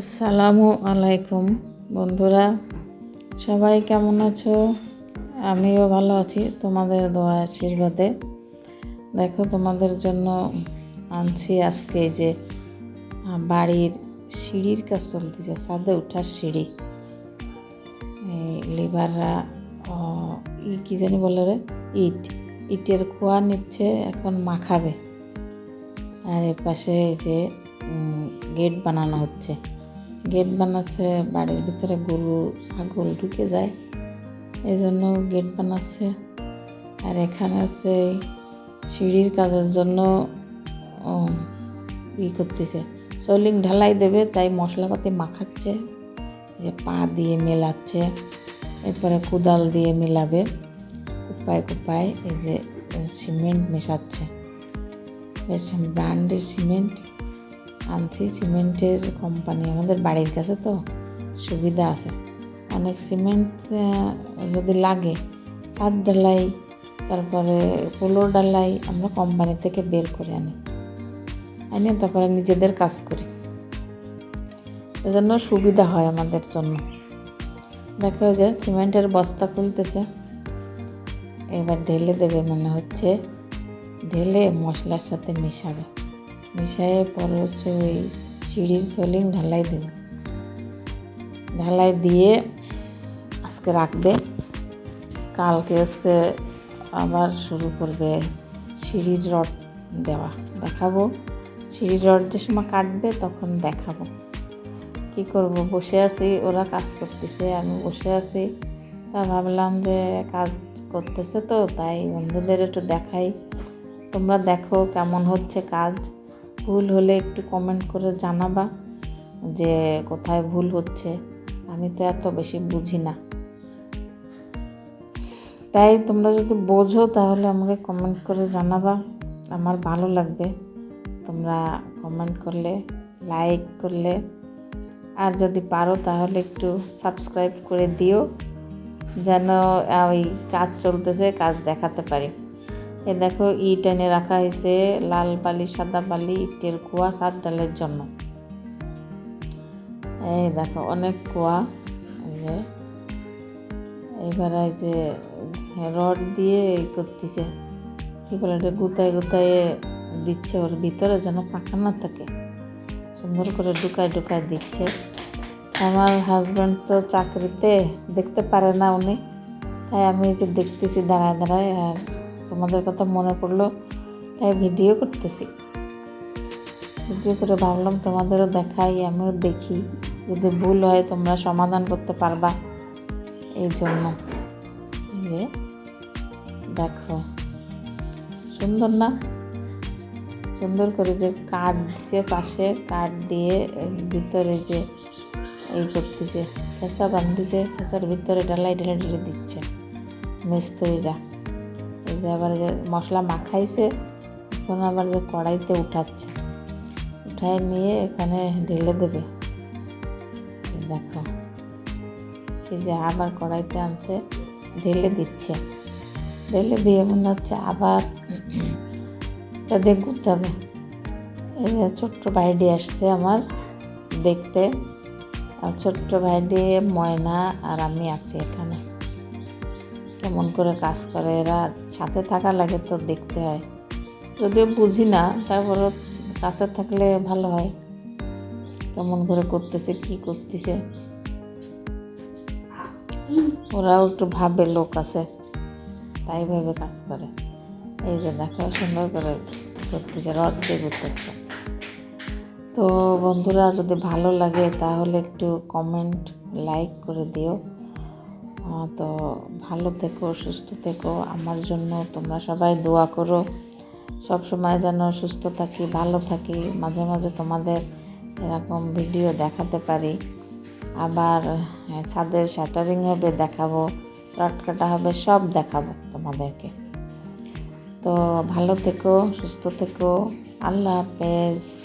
আসসালামু আলাইকুম বন্ধুরা। সবাই কেমন আছো? আমিও ভালো আছি, তোমাদের দোয়া আশীর্বাদে। দেখো, তোমাদের জন্য আনছি আজকে যে বাড়ির সিঁড়ির কাজ চলতেছে, ছাদে ওঠার সিঁড়ি। লিভাররা ই কী জানি বলে রে? ইট। ইটের খোয়া নিচ্ছে, এখন মাখাবে। আর এর পাশে যে গেট বানানো হচ্ছে। গেট বানাচ্ছে বাড়ির ভিতরে গরু, ছাগল ঢুকে যায়। এই জন্য গেট বানাচ্ছে। আর এখানে আছে সিঁড়ির কাজের জন্য ই করতেছে। সোলিং ঢালাই দেবে, তাই মশলাপাতি মাখাচ্ছে। যে পা দিয়ে মেলাচ্ছে, এরপরে কোদাল দিয়ে মেলাবে। কুপায় কুপায় এই যে সিমেন্ট মেশাচ্ছে। ব্র্যান্ডের সিমেন্ট। আনছি, সিমেন্টের কোম্পানি, আমাদের বাড়ির কাছে তো সুবিধা আছে। অনেক সিমেন্ট যদি লাগে, ছাদ ঢালাই, তারপরে পোলো ডালাই আমরা কোম্পানি থেকে বের করে আনি। আনি, তারপরে নিজেদের কাজ করি। এজন্য সুবিধা হয় আমাদের জন্য। দেখো যে সিমেন্টের বস্তা খুলতেছে। এবার ঢেলে দেবে মনে হচ্ছে। ঢেলে মশলার সাথে মিশাবে। মিশিয়ে পরে হচ্ছে ওই সিঁড়ির সোলিং ঢালাই দেবে। ঢালাই দিয়ে আজকে রাখবে। কালকে হচ্ছে আবার শুরু করবে সিঁড়ির রড দেওয়া। দেখাবো। সিঁড়ির রড যে সময় কাটবে তখন দেখাবো। কি করব? বসে আছি, ওরা কাজ করতেছে, আমি বসে আছি। তা ভাবলাম যে কাজ করতেছে তো, তাই বন্ধুদের একটু দেখাই। তোমরা দেখো কেমন হচ্ছে কাজ। ভুল হলে একটু কমেন্ট করে জানাবা যে কোথায় ভুল হচ্ছে। আমি তো এত বেশি বুঝি না। তাই তোমরা যদি বোঝো তাহলে আমাকে কমেন্ট করে জানাবা। আমার ভালো লাগবে। তোমরা কমেন্ট করলে লাইক করলে। আর যদি পারো তাহলে একটু সাবস্ক্রাইব করে দিও। যেন ওই কাজ চলতেছে, কাজ দেখাতে পারি। এ দেখো ইট এনে রাখা হয়েছে লাল বালি, সাদা বালি, ইটের কুয়া, সাত ডালের জন্য। এই দেখো, অনেক কুয়া। যে এবার যে, রড দিয়ে করতেছে। কী বলে এটা গুতায় গুতায় দিচ্ছে ওর ভিতরে, যেন পাকা না থাকে। সুন্দর করে ঢুকায় ঢুকায় দিচ্ছে। আমার হাজব্যান্ড তো চাকরিতে দেখতে পারে না উনি। তাই আমি যে দেখতেছি, দাঁড়ায় দাঁড়ায়, আর তোমাদের কথা মনে পড়ল, তাই ভিডিও করতেছি। ভিডিও করে ভাবলাম তোমাদেরও দেখাই, আমিও দেখি। যদি ভুল হয় তোমরা সমাধান করতে পারবা। এই জন্য। যে, দেখো। সুন্দর না? সুন্দর করে যে কাঠ দিছে পাশে, কাঠ দিয়ে ভিতরে যে এই করতেছে খেসা বান্ধিছে খেসার ভিতরে ডালাই ঢেলে ঢেলে দিচ্ছে, মিস্ত্রিরা। যে আবার যে মশলা মাখাইছে এখন আবার যে কড়াইতে উঠাচ্ছে। উঠায় নিয়ে এখানে ঢেলে দেবে। দেখো, এই যে আবার কড়াইতে আনছে, ঢেলে দিচ্ছে। ঢেলে দিয়ে মনে হচ্ছে আবার এটা দিয়ে গুতাবে এই যে ছোট্ট ভাইডি আসছে আমার দেখতে। আর ছোট্ট ভাইডি ময়না আর আমি আছি এখানে। কেমন করে কাজ করে, এরা সাথে থাকা লাগে তো দেখতে হয়। যদিও বুঝি না, তারপরও কাছে থাকলে ভালো হয়। কেমন করে করতেছে, কি করতেছে। ওরাও একটু ভাবে লোক আছে, তাই ভাবে কাজ করে। এই যে দেখো, সুন্দর করে করতেছে, রড দিয়ে করতেছে। তো বন্ধুরা, যদি ভালো লাগে তাহলে একটু কমেন্ট লাইক করে দিও। তো ভালো থেকো, সুস্থ থেকো। আমার জন্য তোমরা সবাই দোয়া করো। সব সময় যেন সুস্থ থাকি, ভালো থাকি। মাঝে মাঝে তোমাদের এরকম ভিডিও দেখাতে পারি। আবার ছাদের শ্যাটারিং হবে দেখাবো, রড কাটা হবে, সব দেখাবো তোমাদেরকে। তো ভালো থেকো, সুস্থ থেকো। আল্লাহ হাফেজ।